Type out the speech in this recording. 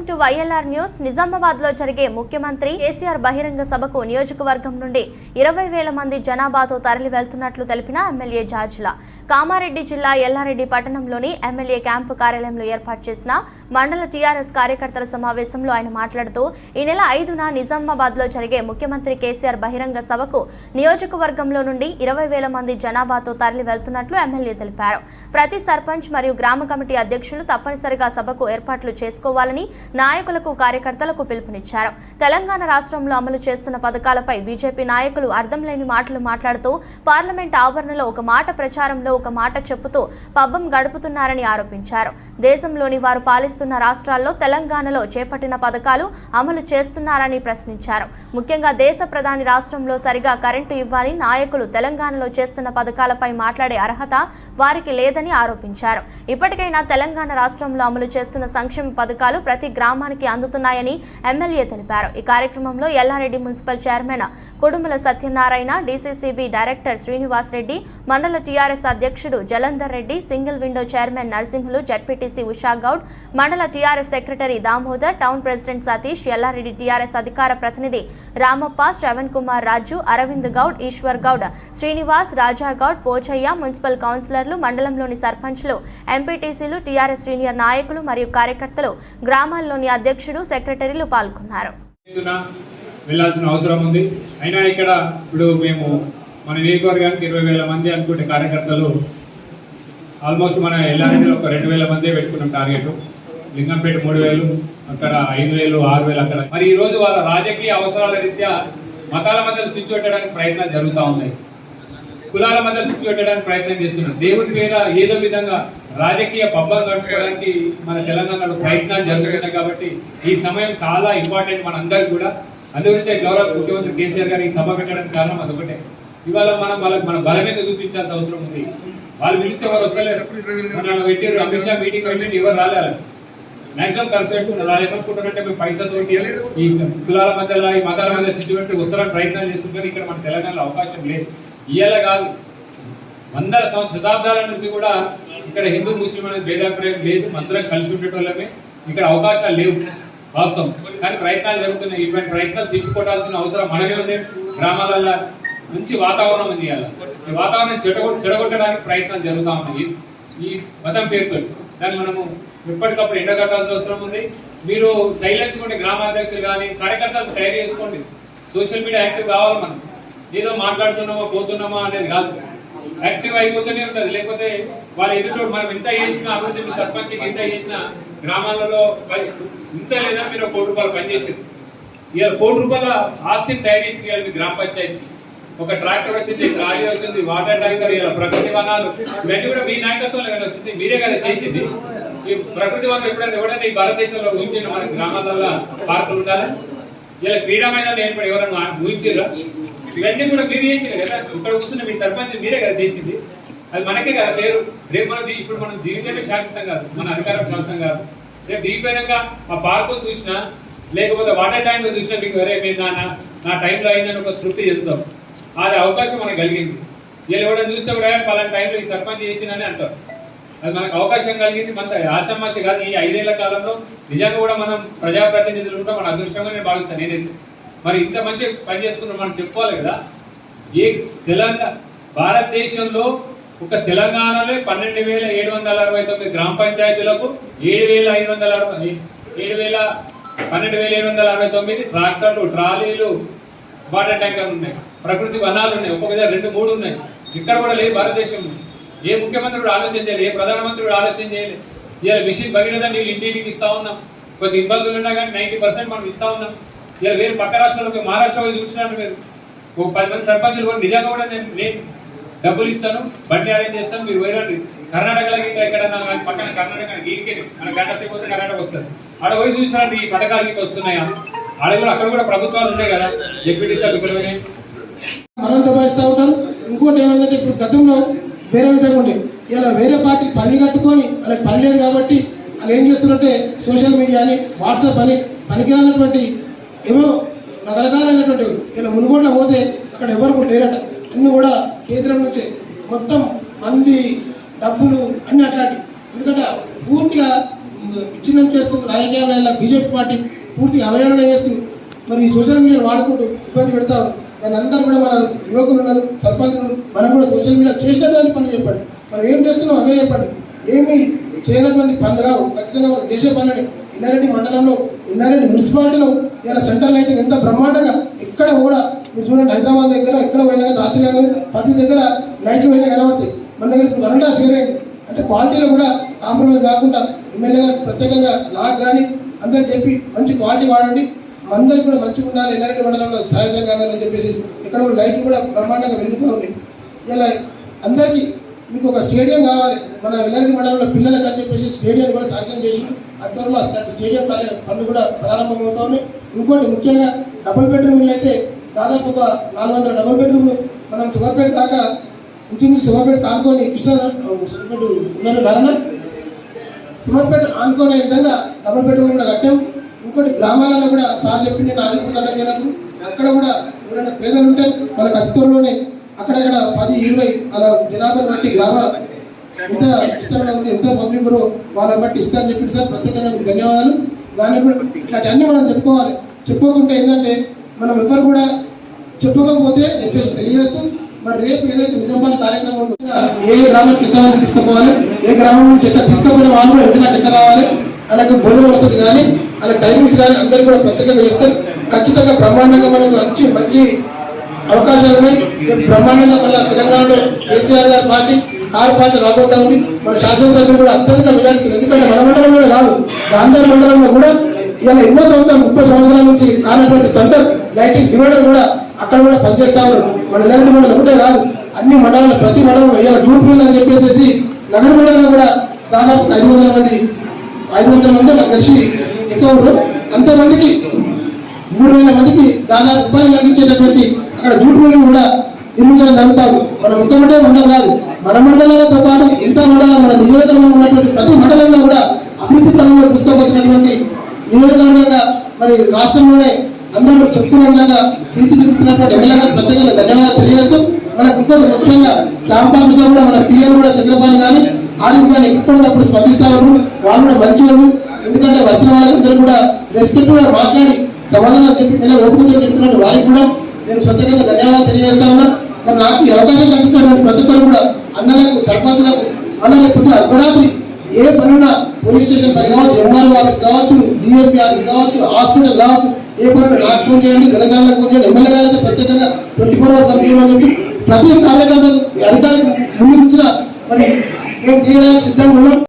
Welcome to YLR news. నిజామాబాద్లో జరిగే ముఖ్యమంత్రి కేసీఆర్ బహిరంగ సభకు నియోజకవర్గం నుండి ఇరవై వేల మంది జనాభాతో తరలి వెళ్తున్నట్లు తెలిపిన ఎమ్మెల్యే జార్జిల. కామారెడ్డి జిల్లా ఎల్లారెడ్డి పట్టణంలోని ఎమ్మెల్యే క్యాంపు కార్యాలయంలో ఏర్పాటు చేసిన మండల టీఆర్ఎస్ కార్యకర్తల సమావేశంలో ఆయన మాట్లాడుతూ ఈ నెల ఐదున నిజామాబాద్లో జరిగే ముఖ్యమంత్రి కేసీఆర్ బహిరంగ సభకు నియోజకవర్గంలో నుండి ఇరవై వేల మంది జనాభాతో తరలి వెళ్తున్నట్లు ఎమ్మెల్యే తెలిపారు. ప్రతి సర్పంచ్ మరియు గ్రామ కమిటీ అధ్యక్షులు తప్పనిసరిగా సభకు ఏర్పాట్లు చేసుకోవాలని నాయకులకు కార్యకర్తలకు పిలుపునిచ్చారు. తెలంగాణ రాష్ట్రంలో అమలు చేస్తున్న పథకాలపై బీజేపీ నాయకులు అర్థం లేని మాటలు మాట్లాడుతూ పార్లమెంట్ ఆవరణలో ఒక మాట ప్రచారంలో ఒక మాట చెప్పుతూ పబ్బం గడుపుతున్నారని ఆరోపించారు. దేశంలోని వారు పాలిస్తున్న రాష్ట్రాల్లో తెలంగాణలో చేపట్టిన పథకాలు అమలు చేస్తున్నారని ప్రశ్నించారు. ముఖ్యంగా దేశ ప్రధాని రాష్ట్రంలో సరిగా కరెంటు ఇవ్వాలని నాయకులు తెలంగాణలో చేస్తున్న పథకాలపై మాట్లాడే అర్హత వారికి లేదని ఆరోపించారు. ఇప్పటికైనా తెలంగాణ రాష్ట్రంలో అమలు చేస్తున్న సంక్షేమ పథకాలు ప్రతి గ్రామానికి అందుతున్నాయని ఎమ్మెల్యే తెలిపారు. ఈ కార్యక్రమంలో Yellareddy municipal chairman Kudumula Satyanarayana DCCB director Srinivas Reddy మండల టీఆర్ఎస్ అధ్యక్షుడు Jalandhar Reddy single window chairman Narasimhulu ZPTC Usha Goud మండల TRS secretary Damodar town president Satish Yellareddy TRS అధికార ప్రతినిధి రామప్ప శ్రవణ్ కుమార్ రాజు అరవింద్ గౌడ్ ఈశ్వర్ గౌడ్ శ్రీనివాస్ రాజా గౌడ్ పోచయ్య మున్సిపల్ కౌన్సిలర్లు మండలంలోని సర్పంచ్లు ఎంపీటీసీలు టీఆర్ఎస్ సీనియర్ నాయకులు మరియు కార్యకర్తలు గ్రామాల్లోని అధ్యక్షుడు సెక్రటరీలు పాల్గొన్నారు. వెళ్ళాల్సిన అవసరం ఉంది. అయినా ఇక్కడ ఇప్పుడు మేము మన నియోజకవర్గానికి ఇరవై వేల మంది అనుకునే కార్యకర్తలు ఆల్మోస్ట్ మన ఎల్లారెడ్డిలో ఒక రెండు వేల మంది పెట్టుకున్నాం టార్గెట్. లింగంపేట మూడు వేలు అక్కడ ఐదు వేలు ఆరు వేలు అక్కడ. మరి ఈ రోజు వాళ్ళ రాజకీయ అవసరాల రీత్యా మతాల మధ్య స్విచ్ పెట్టడానికి ప్రయత్నాలు జరుగుతూ ఉన్నాయి. కులాల మధ్య స్విచ్ పెట్టడానికి ప్రయత్నం చేస్తున్నారు. దేవుడి మీద ఏదో విధంగా రాజకీయ పబ్బం కట్టుకోవడానికి మన తెలంగాణలో ప్రయత్నాలు జరుగుతున్నాయి కాబట్టి ఈ సమయం చాలా ఇంపార్టెంట్ మనందరికి కూడా. అందుగురించే గౌరవ ముఖ్యమంత్రి కేసీఆర్ గారు ఈ సభ పెట్టడానికి కారణం అదొకటే. ఇవాళ మనం వాళ్ళకి మన బలం చూపించాల్సిన అవసరం ఉంది. వాళ్ళు పిలిస్తే ఎవరు వస్తలేరు. మన పెట్టారు అమిత్ షా మీటింగ్ పెట్టి ఎవరు రాలేదు మ్యాక్సిమం కలిసి పెట్టుకున్నారు. వాళ్ళు ఏమనుకుంటారంటే మేము పైసతో ఈ కులాల మధ్యలో ఈ మతాల మధ్య చిచ్చు పెట్టి వస్తారని ప్రయత్నాలు చేస్తున్నారు. ఇక్కడ మన తెలంగాణలో అవకాశం లేదు. ఇయ్యాల కాదు. వందల సంవత్సర శతాబ్దాల నుంచి కూడా ఇక్కడ హిందూ ముస్లిం అనేది భేదాభిప్రాయం లేదు. మందరం కలిసి ఉండేటోళ్ళమే. ఇక్కడ అవకాశాలు లేవు వాస్తవం. కానీ ప్రయత్నాలు జరుగుతున్నాయి. ఇటువంటి ప్రయత్నాలు తిప్పుకోవాల్సిన అవసరం మనమే ఉంది. గ్రామాలల్లో మంచి వాతావరణం ఉంది ఈ వాతావరణం చెడగొ చెడగొట్టడానికి ప్రయత్నం జరుగుతూ ఉన్నాయి. ఈ మతం పేరుతో. దాన్ని మనము ఎప్పటికప్పుడు ఎండగట్టాల్సిన అవసరం ఉంది. మీరు సైలెన్స్ కొన్ని గ్రామాధ్యక్షులు కానీ కార్యకర్తలు తయారు చేసుకోండి. సోషల్ మీడియా యాక్టివ్ కావాలి మనం ఏదో మాట్లాడుతున్నామా పోతున్నామా అనేది కాదు. యాక్టివ్ అయిపోతూనే ఉంటుంది. లేకపోతే వాళ్ళ ఎదుటి మనం ఎంత చేసినా అభివృద్ధి సర్పంచ్ ఎంత చేసినా గ్రామాలలో ఇంత లేదా మీరు కోటి రూపాయలు పనిచేసింది ఇవాళ కోటి రూపాయల ఆస్తిని తయారు చేసింది ఇవాళ మీ గ్రామ పంచాయతీ. ఒక ట్రాక్టర్ వచ్చింది ట్రాలీ వచ్చింది వాటర్ ట్యాంకర్ ఇలా ప్రకృతి వనాలు. ఇవన్నీ కూడా మీ నాయకత్వంలో కదా వచ్చింది. మీరే కదా చేసింది. ఈ ప్రకృతి వనం ఎప్పుడైనా ఎవరైనా ఈ భారతదేశంలో ఊహించిన మన గ్రామాలలో పార్కులు ఉండాలి? ఇలా క్రీడా మైదానం ఏర్పడి ఎవరైనా ఊహించారా ఇవన్నీ కూడా మీరు చేసింది కదా. ఇక్కడ కూర్చున్న మీ సర్పంచ్ మీరే కదా చేసింది. అది మనకే కదా పేరు. రేపు మన ఇప్పుడు మనం జీవితమే శాశ్వతం కాదు. మన అధికారం శాశ్వతం కాదు. రేపు దిగిపోయినాక ఆ పార్కు చూసినా లేకపోతే వాటర్ ట్యాంక్ చూసినా మీకు అరే మీరు నా నా- టైంలో అయిందని ఒక తృప్తి చెందుతాం అది అవకాశం మనకు కలిగింది. వీళ్ళు కూడా చూస్తే కూడా పలానా టైంలో ఈ సర్పంచ్ చేసినని అంటారు అది మనకు అవకాశం కలిగింది. మన ఆసమాషి కాదు ఈ ఐదేళ్ళ కాలంలో నిజంగా కూడా మనం ప్రజాప్రతినిధులు కూడా మన అదృష్టంగా నేను భావిస్తాను నేనైతే. మరి ఇంత మంచి పని చేసుకున్నాం మనం చెప్పుకోవాలి కదా? ఏ తెలంగాణ భారతదేశంలో ఒక తెలంగాణలో పన్నెండు వేల ఏడు వందల అరవై తొమ్మిది గ్రామ పంచాయతీలకు ఏడు వేల ఐదు వందల అరవై ఏడు వేల పన్నెండు వేల ఏడు వందల అరవై తొమ్మిది ట్రాక్టర్లు ట్రాలీలు వాటర్ ట్యాంకర్లు ఉన్నాయి. ప్రకృతి వనాలు ఉన్నాయి. ఒక్కొక్క దగ్గర రెండు మూడు ఉన్నాయి. ఇక్కడ కూడా లేదు భారతదేశం ఏ ముఖ్యమంత్రి కూడా ఆలోచన చేయలేదు ఏ ప్రధానమంత్రి కూడా ఆలోచన చేయలేదు. ఇలా మిషన్ భగీరథ నీళ్ళు ఇంటింటికి ఇస్తా ఉన్నాం. కొద్ది ఇబ్బందులు ఉన్నా కానీ నైంటీ పర్సెంట్ మనం ఇస్తా ఉన్నాం. ఇలా వేరే పక్క రాష్ట్రాలకు మహారాష్ట్ర పోయి చూసినాను మీరు. ఒక పది మంది సర్పంచులు కూడా నిజంగా కూడా నేను నేను డబ్బులు ఇస్తాను బండి అరేంజ్ చేస్తాను మీరు వేరండి కర్ణాటకలో ఇంకా ఇక్కడ పక్కన కర్ణాటక గీరికే మన గంట పోతే వస్తే కర్ణాటక వస్తారు ఆడ పోయి చూసినాడు ఈ పథకాలకి వస్తున్నాయా ఆడ కూడా అక్కడ కూడా ప్రభుత్వాలు ఉన్నాయి కదా. డిప్యూటీ సార్ ఇక్కడ పోయినాయి. మనం దబాయిస్తూ ఉంటారు ఇంకోటి ఏమైందంటే ఇప్పుడు గతంలో వేరే విధంగా ఉండే. ఇలా వేరే పార్టీ పని కట్టుకొని వాళ్ళకి పని లేదు కాబట్టి వాళ్ళు ఏం చేస్తున్నారంటే సోషల్ మీడియా అని వాట్సాప్ అని పనికిరానటువంటి ఏమో రకరకాలైనటువంటి ఇలా మునుగోడ్లో పోతే అక్కడ ఎవరు లేరట. అన్నీ కూడా కేంద్రం నుంచి. మొత్తం మంది డబ్బులు అన్ని అట్లాంటి. ఎందుకంటే పూర్తిగా విచ్ఛిన్నం చేస్తూ రాజకీయాలు ఇలా బీజేపీ పార్టీ పూర్తిగా అవహేళన చేస్తూ మరి ఈ సోషల్ మీడియా వాడుకుంటూ ఇబ్బంది పెడతారు దాని అందరూ కూడా మన యువకులు ఉన్నారు సర్పంచులు మనం కూడా సోషల్ మీడియా చేసినటువంటి పనులు చెప్పండి. మనం ఏం చేస్తున్నాం అవే చెప్పండి. ఏమి చేయనటువంటి పనులు కావు ఖచ్చితంగా మనం చేసే పనులని ఇన్నారెడ్డి మండలంలో ఇన్నారెడ్డి మున్సిపాలిటీలో ఇలా సెంట్రల్ లైటింగ్ ఎంత బ్రహ్మాండంగా ఎక్కడ కూడా మీరు చూడండి హైదరాబాద్ దగ్గర ఎక్కడ పోయినా కానీ రాత్రి కానీ ప్రతి దగ్గర లైట్లు పోయినా కనబడతాయి. మన దగ్గర ఇప్పుడు వన్ అండ్ హాఫ్ ఇయర్ అయింది. అంటే క్వాలిటీలో కూడా కాంప్రమైజ్ కాకుండా ఎమ్మెల్యే గారు ప్రత్యేకంగా నాకు కానీ అందరికి చెప్పి మంచి క్వాలిటీ వాడండి. అందరికి కూడా మంచిగా ఉండాలి. ఎల్లారెడ్డి మండలంలో సాయంత్రం కావాలని చెప్పేసి ఇక్కడ కూడా లైట్లు కూడా బ్రహ్మాండంగా వెలుగుతూ ఉన్నాయి. ఇలా అందరికీ మీకు ఒక స్టేడియం కావాలి. మన ఎల్లారెడ్డి మండలంలో పిల్లలకు అని చెప్పేసి స్టేడియం కూడా సాధ్యం చేసి అత్వరలో అట్లాంటి స్టేడియం పని- పనులు కూడా ప్రారంభమవుతా ఇంకోటి ముఖ్యంగా డబుల్ బెడ్రూమ్ ఇల్లు అయితే దాదాపు ఒక నాలుగు వందల డబుల్ బెడ్రూమ్లు. మనం సుగర్పేట దాకా ఇంచుమించు సుగర్పేట ఆనుకొని కృష్ణ సుగర్పేట ఉన్నారు ధరణ సుగర్పేట ఆనుకునే విధంగా డబుల్ బెడ్రూమ్ కూడా కట్టాం. ఇంకోటి గ్రామాలలో కూడా సార్ చెప్పి నేను ఆదిపూర్ దండకు అక్కడ కూడా ఎవరైనా పేదలు ఉంటే వాళ్ళకి అత్తూరులోనే అక్కడక్కడ పది ఇరవై అలా జనాభాను బట్టి గ్రామ ఎంత విస్తరణ ఉంది ఎంత పబ్లిక్ ఉన్నారో వాళ్ళని బట్టి ఇస్తారని చెప్పింది సార్. ప్రత్యేకంగా మీకు ధన్యవాదాలు. దాన్ని కూడా ఇట్లాంటి అన్నీ మనం చెప్పుకోవాలి. చెప్పుకోకుంటే ఏంటంటే మనం ఎవరు కూడా చెప్పుకోకపోతే చెప్పేసి తెలియజేస్తూ మరి రేపు ఏదైతే నిజామాబాద్ కార్యక్రమం ఉందో ఏ గ్రామం ఎంతమంది తీసుకుపోవాలి ఏ గ్రామం చెట్ట తీసుకుపోయిన వాళ్ళు కూడా ఎట్లా చెట్ట రావాలి అలాగే భోజన వసతి కానీ అలాగే టైమింగ్స్ కానీ అందరూ కూడా ప్రత్యేకంగా చెప్తారు. ఖచ్చితంగా బ్రహ్మాండంగా మనకు మంచి మంచి అవకాశాలు ఉన్నాయి. బ్రహ్మాండంగా మళ్ళీ తెలంగాణలో కేసీఆర్ గారి పార్టీ కారు పార్టీ రాబోతా ఉంది. మన శాసనసభ్యులు కూడా అత్యధిక మెజారిటీ ఎందుకంటే మన మండలంలో కాదు గాంధార్ మండలంలో కూడా ఇలా ఎన్నో సంవత్సరాలు ముప్పై సంవత్సరాల నుంచి కానటువంటి సెంటర్ లైటింగ్ డివైడర్ కూడా అక్కడ కూడా పనిచేస్తా ఉన్నారు. మన ఎలాంటి మండలం ఒకటే కాదు అన్ని మండలాలు ప్రతి మండలంలో ఇలా జూట్ మిల్ అని చెప్పేసి నగర మండలంలో కూడా దాదాపు ఐదు వందల మంది ఐదు వందల మంది నాకు తెలిసి ఎక్కువ ఉన్నారు. అంతమందికి మూడు వేల మందికి దాదాపు ఉపాధి కలిగించేటటువంటి అక్కడ జూట్ మిల్లు కూడా నిర్మించడం జరుగుతారు. మన ముఖ్యమంత్రి మండలం కాదు. మన మండలాలతో పాటు మిగతా మండలాలు మన నియోజకవర్గంలో ఉన్నటువంటి ప్రతి మండలంలో కూడా అభివృద్ధి పనుల్లో తీసుకోబోతున్నటువంటి నియోజకవర్గంగా మరి రాష్ట్రంలోనే అందరూ చెప్పుకునే విధంగా తీర్చిదిద్దుతున్నటువంటి ఎమ్మెల్యే గారు ప్రత్యేకంగా ధన్యవాదాలు తెలియజేస్తూ మనకు ఇంకొక ముఖ్యంగా క్యాంప్ ఆఫీస్లో కూడా మన పిఎల్ కూడా చంద్రబాబు కానీ ఆరిఫ్ కానీ ఎప్పటికప్పుడు స్పందిస్తా ఉన్నారు. వాళ్ళు కూడా మంచి వాళ్ళు. ఎందుకంటే వచ్చిన వాళ్ళందరూ కూడా రెస్పెక్ట్ కూడా మాట్లాడి సమాధానం చెప్పి నేను ఓపికతో చెప్తున్నట్టు వారికి కూడా నేను ప్రత్యేకంగా ధన్యవాదాలు తెలియజేస్తా ఉన్నా. మరి నాకు ఈ అవకాశం కల్పించినటువంటి ప్రతి ఒక్కరు కూడా అన్నలకు సర్పంచులకు అన్న లేకపోతే అర్ధరాత్రి ఏ పనున్నా పోలీస్ స్టేషన్ పని కావచ్చు ఎంఆర్ఓ ఆఫీస్ కావచ్చు డిఎస్పీ ఆఫీస్ కావచ్చు హాస్పిటల్ కావచ్చు ఏ పనున్నా నాకు ఫోన్ చేయండి తెలంగాణకు ఫోన్ చేయండి. ఎమ్మెల్యే గారు అయితే ప్రత్యేకంగా ట్వంటీ ఫోర్ అవర్స్ పంపించమని చెప్పి ప్రతి కార్యకర్తలు అధికారికి ముందు మరి మేము చేయడానికి సిద్ధంగా ఉన్నాం.